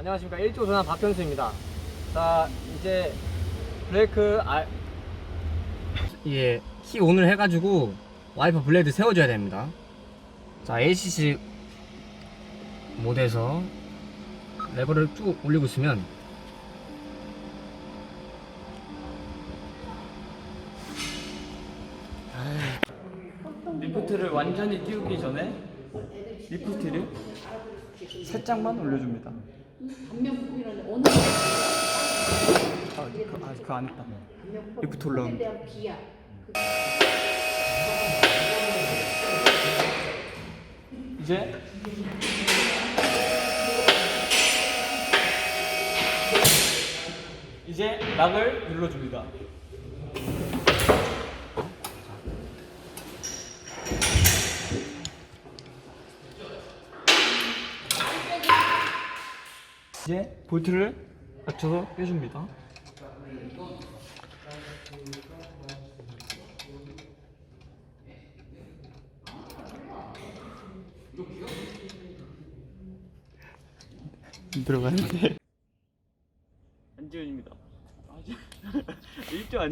안녕하십니까 1조 조난 박현수입니다. 자 이제 브레이크 알 예, 키 온을 해가지고 와이퍼 블레이드 세워줘야 됩니다. 자 ACC 모드에서 레버를 쭉 올리고 있으면 리프트를 완전히 띄우기 전에 리프트를 살짝만 올려줍니다. 반면 부피는 어느 아, 그, 아, 그안 했다. 리프트 올라오는 거. 대한 비야. 이제 이제 락을 눌러줍니다. 이제 볼트를 맞춰서 빼줍니다. 들어가는데 안지훈입니다. 일조 안